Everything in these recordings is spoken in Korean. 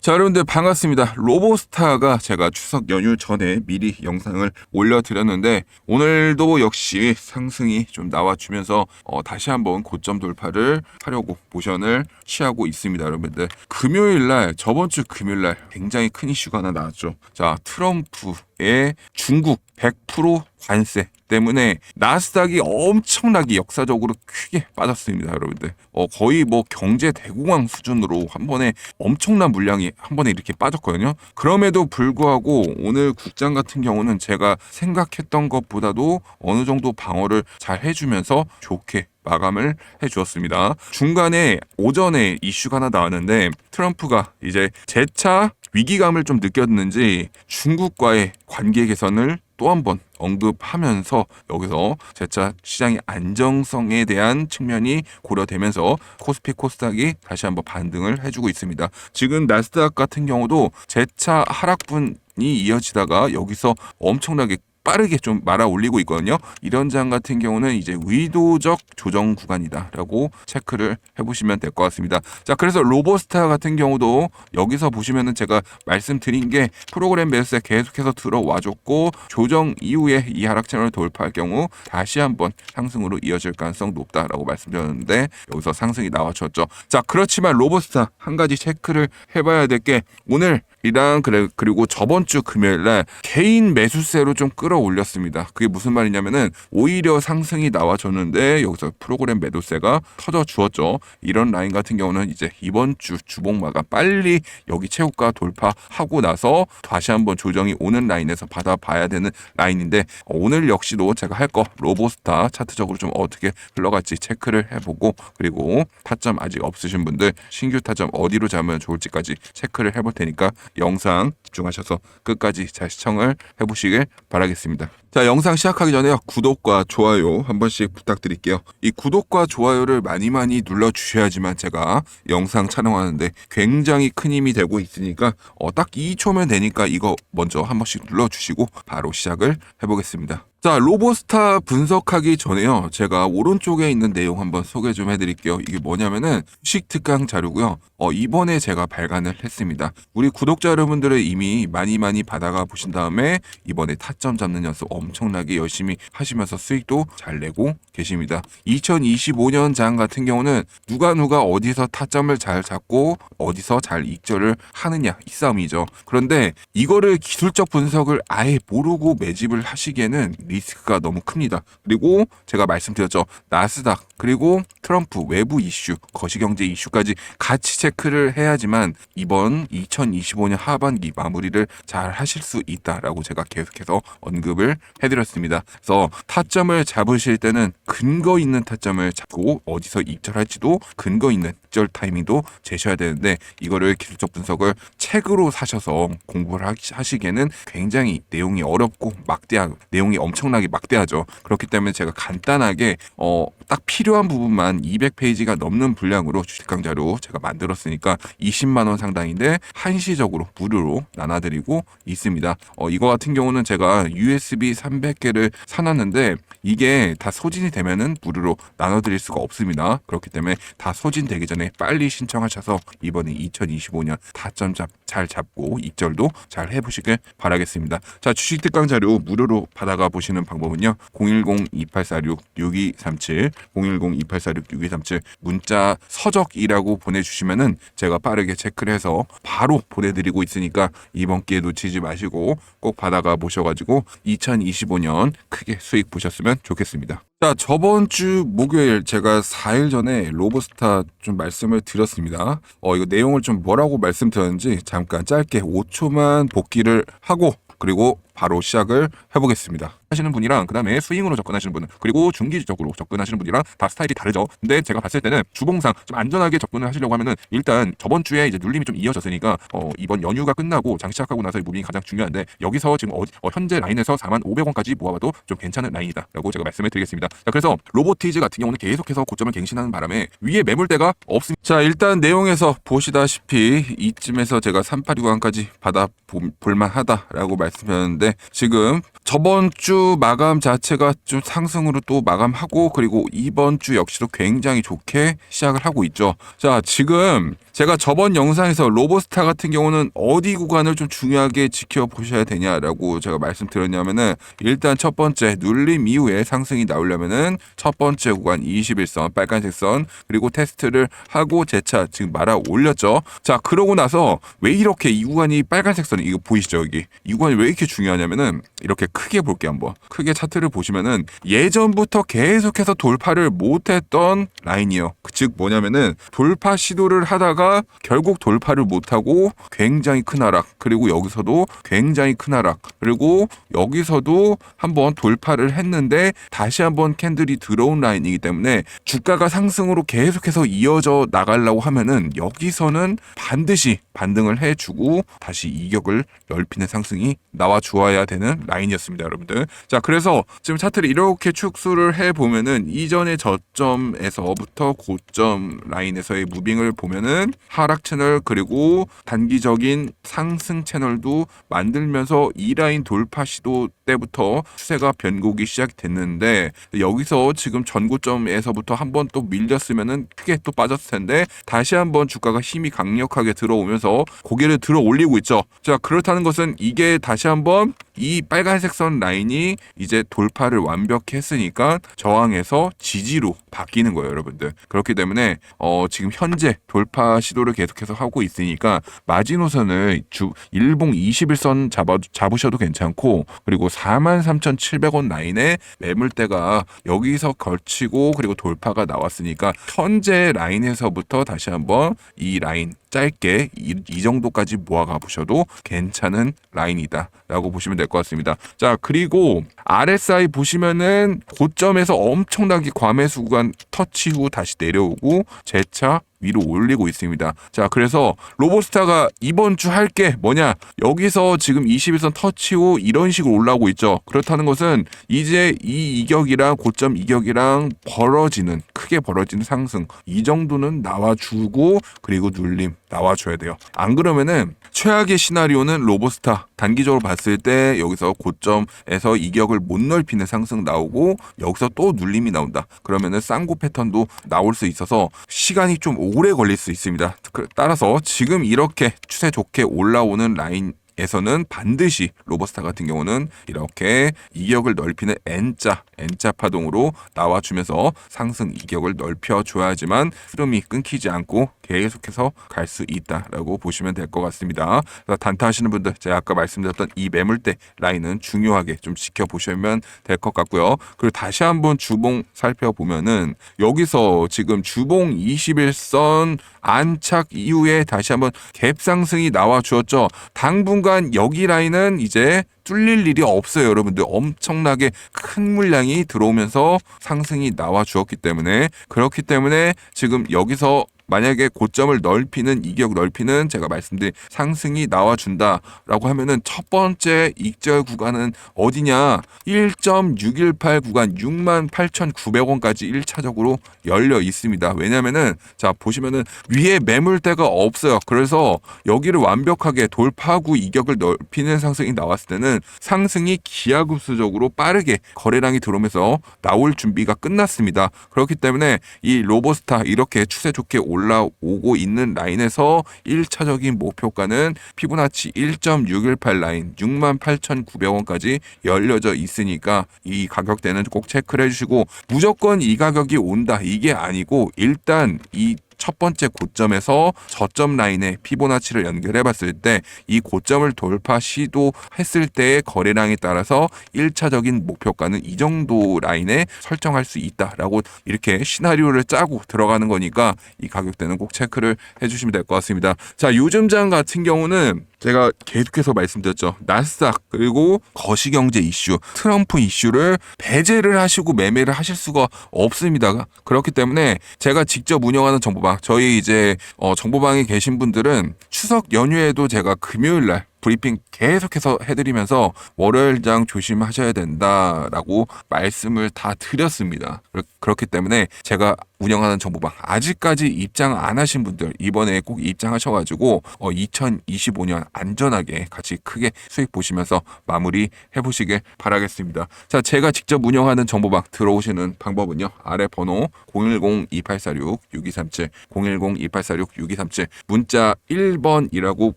자, 여러분들 반갑습니다. 로보스타가 제가 추석 연휴 전에 미리 영상을 올려드렸는데 오늘도 역시 상승이 좀 나와주면서 어, 다시 한번 고점 돌파를 하려고 모션을 취하고 있습니다, 여러분들. 금요일 날 저번 주 금요일 날 굉장히 큰 이슈가 하나 나왔죠. 자, 트럼프 의 중국 100% 관세 때문에 나스닥이 엄청나게 역사적으로 크게 빠졌습니다, 여러분들. 어, 거의 뭐 경제 대공황 수준으로 한 번에 엄청난 물량이 한 번에 이렇게 빠졌거든요. 그럼에도 불구하고 오늘 국장 같은 경우는 제가 생각했던 것보다도 어느 정도 방어를 잘 해주면서 좋게 마감을 해주었습니다. 중간에 오전에 이슈가 하나 나왔는데 트럼프가 이제 재차 위기감을 좀 느꼈는지 중국과의 관계 개선을 또 한 번 언급하면서 여기서 재차 시장의 안정성에 대한 측면이 고려되면서 코스피 코스닥이 다시 한번 반등을 해주고 있습니다. 지금 나스닥 같은 경우도 재차 하락분 이 이어지다가 여기서 엄청나게 빠르게 좀 말아 올리고 있거든요. 이런 장 같은 경우는 이제 의도적 조정 구간이다라고 체크를 해보시면 될 것 같습니다. 자, 그래서 로보스타 같은 경우도 여기서 보시면은 제가 말씀드린 게 프로그램 매수세 계속해서 들어와줬고 조정 이후에 이 하락 채널을 돌파할 경우 다시 한번 상승으로 이어질 가능성 높다라고 말씀드렸는데 여기서 상승이 나와줬죠. 자, 그렇지만 로보스타 한 가지 체크를 해봐야 될 게 오늘 이랑 그리고 저번 주 금요일 날 개인 매수세로 좀 끌어올렸습니다. 그게 무슨 말이냐면은 오히려 상승이 나와줬는데 여기서 프로그램 매도세가 터져 주었죠. 이런 라인 같은 경우는 이제 이번 주 주봉마가 빨리 여기 최고가 돌파하고 나서 다시 한번 조정이 오는 라인에서 받아봐야 되는 라인인데 어, 오늘 역시도 제가 할 거 로보스타 차트적으로 좀 어떻게 흘러갈지 체크를 해보고 그리고 타점 아직 없으신 분들 신규 타점 어디로 잡으면 좋을지까지 체크를 해볼 테니까 영상 집중하셔서 끝까지 잘 시청을 해보시길 바라겠습니다. 자, 영상 시작하기 전에 구독과 좋아요 한 번씩 부탁드릴게요. 이 구독과 좋아요를 많이 많이 눌러주셔야지만 제가 영상 촬영하는데 굉장히 큰 힘이 되고 있으니까 어, 딱 2초면 되니까 이거 먼저 한 번씩 눌러주시고 바로 시작을 해보겠습니다. 자, 로보스타 분석하기 전에요. 제가 오른쪽에 있는 내용 한번 소개 좀 해드릴게요. 이게 뭐냐면은 주식 특강 자료고요. 어, 이번에 제가 발간을 했습니다. 우리 구독자 여러분들은 이미 많이 많이 받아가 보신 다음에 이번에 타점 잡는 연습 엄청나게 열심히 하시면서 수익도 잘 내고 계십니다. 2025년 장 같은 경우는 누가 누가 어디서 타점을 잘 잡고 어디서 잘 익절을 하느냐 이 싸움이죠. 그런데 이거를 기술적 분석을 아예 모르고 매집을 하시기에는 리스크가 너무 큽니다. 그리고 제가 말씀드렸죠. 나스닥 그리고 트럼프 외부 이슈, 거시경제 이슈까지 같이 체크를 해야지만 이번 2025년 하반기 마무리를 잘 하실 수 있다라고 제가 계속해서 언급을 해드렸습니다. 그래서 타점을 잡으실 때는 근거 있는 타점을 잡고 어디서 입절할지도 근거 있는 입절 타이밍도 제셔야 되는데 이거를 기술적 분석을 책으로 사셔서 공부를 하시- 하시기에는 굉장히 내용이 어렵고 막대한 내용이 엄청나게 막대하죠. 그렇기 때문에 제가 간단하게 어, 딱 필요한 부분만 200페이지가 넘는 분량으로 주식 강좌로 제가 만들었으니까 20만 원 상당인데 한시적으로 무료로 나눠드리고 있습니다. 어, 이거 같은 경우는 제가 USB 300개를 사놨는데 이게 다 소진이 되면은 무료로 나눠드릴 수가 없습니다. 그렇기 때문에 다 소진되기 전에 빨리 신청하셔서 이번에 2025년 다점 잡, 잘 잡고 입절도 잘 해보시길 바라겠습니다. 자 주식 특강 자료 무료로 받아가 보시는 방법은요. 010-2846-6237 010-2846-6237 문자 서적이라고 보내주시면은 제가 빠르게 체크를 해서 바로 보내드리고 있으니까 이번 기회 놓치지 마시고 꼭 받아가 보셔가지고 2025년 크게 수익 보셨으면 좋겠습니다. 자, 저번 주 목요일 제가 4일 전에 로보스타 좀 말씀을 드렸습니다. 어, 이거 내용을 좀 뭐라고 말씀드렸는지 잠깐 짧게 5초만 복기를 하고 그리고 바로 시작을 해보겠습니다. 하시는 분이랑 그 다음에 스윙으로 접근하시는 분 그리고 중기적으로 접근하시는 분이랑 다 스타일이 다르죠. 근데 제가 봤을 때는 주봉상 좀 안전하게 접근을 하시려고 하면은 일단 저번 주에 이제 눌림이 좀 이어졌으니까 어, 이번 연휴가 끝나고 장 시작하고 나서의 무빙이 가장 중요한데 여기서 지금 어, 어, 현재 라인에서 4만 500원까지 모아봐도 좀 괜찮은 라인이다라고 제가 말씀을 드리겠습니다. 자 그래서 로보티즈 같은 경우는 계속해서 고점을 갱신하는 바람에 위에 매물대가 없습니다. 자 일단 내용에서 보시다시피 이쯤에서 제가 382구간까지 받아 볼 만하다라고 말씀드렸는데 지금 저번 주 마감 자체가 좀 상승으로 또 마감하고 그리고 이번 주 역시도 굉장히 좋게 시작을 하고 있죠. 자, 지금 제가 저번 영상에서 로보스타 같은 경우는 어디 구간을 좀 중요하게 지켜보셔야 되냐라고 제가 말씀드렸냐면은 일단 첫 번째 눌림 이후에 상승이 나오려면은 첫 번째 구간 21선 빨간색 선 그리고 테스트를 하고 재차 지금 말아 올렸죠. 자, 그러고 나서 왜 이렇게 이 구간이 빨간색 선 이거 보이시죠 여기 이 구간이 왜 이렇게 중요하냐 면은 이렇게 크게 볼게요 한번 크게 차트를 보시면은 예전부터 계속해서 돌파를 못했던 라인이요. 즉 뭐냐면은 돌파 시도를 하다가 결국 돌파를 못하고 굉장히 큰 하락 그리고 여기서도 굉장히 큰 하락 그리고 여기서도 한번 돌파를 했는데 다시 한번 캔들이 들어온 라인이기 때문에 주가가 상승으로 계속해서 이어져 나가려고 하면은 여기서는 반드시 반등을 해주고 다시 이격을 넓히는 상승이 나와 주어야 되는 라인이었습니다, 여러분들. 자, 그래서 지금 차트를 이렇게 축소를 해 보면은 이전의 저점에서부터 고점 라인에서의 무빙을 보면은 하락 채널 그리고 단기적인 상승 채널도 만들면서 이 라인 돌파 시도 때부터 추세가 변곡이 시작됐는데 여기서 지금 전고점에서부터 한번 또 밀렸으면은 크게 또 빠졌을 텐데 다시 한번 주가가 힘이 강력하게 들어오면서 고개를 들어 올리고 있죠. 자, 그렇다는 것은 이게 다시 한번 이 빨간색 선 라인이 이제 돌파를 완벽히 했으니까 저항에서 지지로 바뀌는 거예요, 여러분들. 그렇기 때문에 어, 지금 현재 돌파 시도를 계속해서 하고 있으니까 마지노선을 주 일봉 21선 잡아 잡으셔도 괜찮고 그리고 43,700원 라인에 매물대가 여기서 걸치고 그리고 돌파가 나왔으니까 현재 라인에서부터 다시 한번 이 라인 짧게 이, 이 정도까지 모아가 보셔도 괜찮은 라인이다라고 보시면 될 것 같습니다. 자 그리고 RSI 보시면은 고점에서 엄청나게 과매수 구간 터치 후 다시 내려오고 재차 위로 올리고 있습니다. 자, 그래서 로보스타가 이번 주 할 게 뭐냐? 여기서 지금 21선 터치 후 이런 식으로 올라오고 있죠. 그렇다는 것은 이제 이 이격이랑 고점 이격이랑 벌어지는 크게 벌어지는 상승 이 정도는 나와주고 그리고 눌림 나와줘야 돼요. 안 그러면은 최악의 시나리오는 로보스타 단기적으로 봤을 때 여기서 고점에서 이격을 못 넓히는 상승 나오고 여기서 또 눌림이 나온다. 그러면은 쌍고 패턴도 나올 수 있어서 시간이 좀 오래 걸릴 수 있습니다. 그- 따라서 지금 이렇게 추세 좋게 올라오는 라인 에서는 반드시 로버스타 같은 경우는 이렇게 이격을 넓히는 N자, N자 파동으로 나와주면서 상승 이격을 넓혀줘야지만 흐름이 끊기지 않고 계속해서 갈 수 있다라고 보시면 될 것 같습니다. 단타하시는 분들 제가 아까 말씀드렸던 이 매물대 라인은 중요하게 좀 지켜보시면 될 것 같고요. 그리고 다시 한번 주봉 살펴보면은 여기서 지금 주봉 21선 안착 이후에 다시 한번 갭 상승이 나와 주었죠. 당분간 여기 라인은 이제 뚫릴 일이 없어요, 여러분들. 엄청나게 큰 물량이 들어오면서 상승이 나와 주었기 때문에 그렇기 때문에 지금 여기서 만약에 고점을 넓히는 이격 넓히는 제가 말씀드린 상승이 나와준다라고 하면은 첫 번째 익절 구간은 어디냐 1.618 구간 68,900원까지 1차적으로 열려 있습니다. 왜냐면은 자 보시면은 위에 매물대가 없어요. 그래서 여기를 완벽하게 돌파하고 이격을 넓히는 상승이 나왔을 때는 상승이 기하급수적으로 빠르게 거래량이 들어오면서 나올 준비가 끝났습니다. 그렇기 때문에 이 로보스타 이렇게 추세 좋게 올라 오고 있는 라인에서 1차적인 목표가는 피부나치 1.618 라인 68,900원까지 열려져 있으니까 이 가격대는 꼭 체크를 해주시고 무조건 이 가격이 온다. 이게 아니고 일단 이 첫 번째 고점에서 저점 라인에 피보나치를 연결해 봤을 때 이 고점을 돌파 시도했을 때의 거래량에 따라서 1차적인 목표가는 이 정도 라인에 설정할 수 있다라고 이렇게 시나리오를 짜고 들어가는 거니까 이 가격대는 꼭 체크를 해 주시면 될 것 같습니다. 자, 요즘 장 같은 경우는 제가 계속해서 말씀드렸죠. 나스닥 그리고 거시경제 이슈, 트럼프 이슈를 배제를 하시고 매매를 하실 수가 없습니다. 그렇기 때문에 제가 직접 운영하는 정보방, 저희 이제 어, 정보방에 계신 분들은 추석 연휴에도 제가 금요일 날 브리핑 계속해서 해드리면서 월요일장 조심하셔야 된다라고 말씀을 다 드렸습니다. 그렇기 때문에 제가 운영하는 정보방 아직까지 입장 안 하신 분들 이번에 꼭 입장하셔가지고 어, 2025년 안전하게 같이 크게 수익 보시면서 마무리 해보시길 바라겠습니다. 자, 제가 직접 운영하는 정보방 들어오시는 방법은요. 아래 번호 010-2846-6237, 010-2846-6237 문자 1번이라고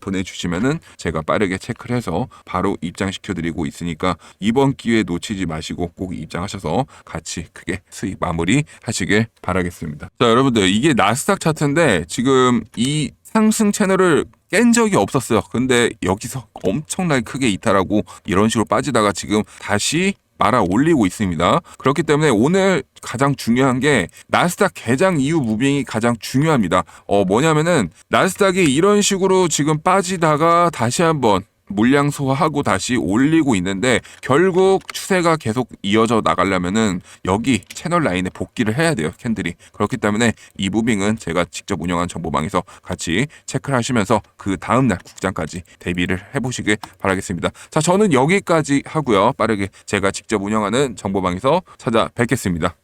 보내주시면은 제가 빠르게 체크를 해서 바로 입장시켜드리고 있으니까 이번 기회 놓치지 마시고 꼭 입장하셔서 같이 크게 수익 마무리 하시길 바라겠습니다. 자, 여러분들 이게 나스닥 차트인데 지금 이 상승 채널을 깬 적이 없었어요. 근데 여기서 엄청나게 크게 이탈하고 이런 식으로 빠지다가 지금 다시 말아 올리고 있습니다. 그렇기 때문에 오늘 가장 중요한 게 나스닥 개장 이후 무빙이 가장 중요합니다. 어 뭐냐면은 나스닥이 이런 식으로 지금 빠지다가 다시 한번 물량 소화하고 다시 올리고 있는데 결국 추세가 계속 이어져 나가려면은 여기 채널 라인에 복귀를 해야 돼요 캔들이. 그렇기 때문에 이 무빙은 제가 직접 운영한 정보방에서 같이 체크를 하시면서 그 다음날 국장까지 대비를 해보시길 바라겠습니다. 자 저는 여기까지 하고요. 빠르게 제가 직접 운영하는 정보방에서 찾아뵙겠습니다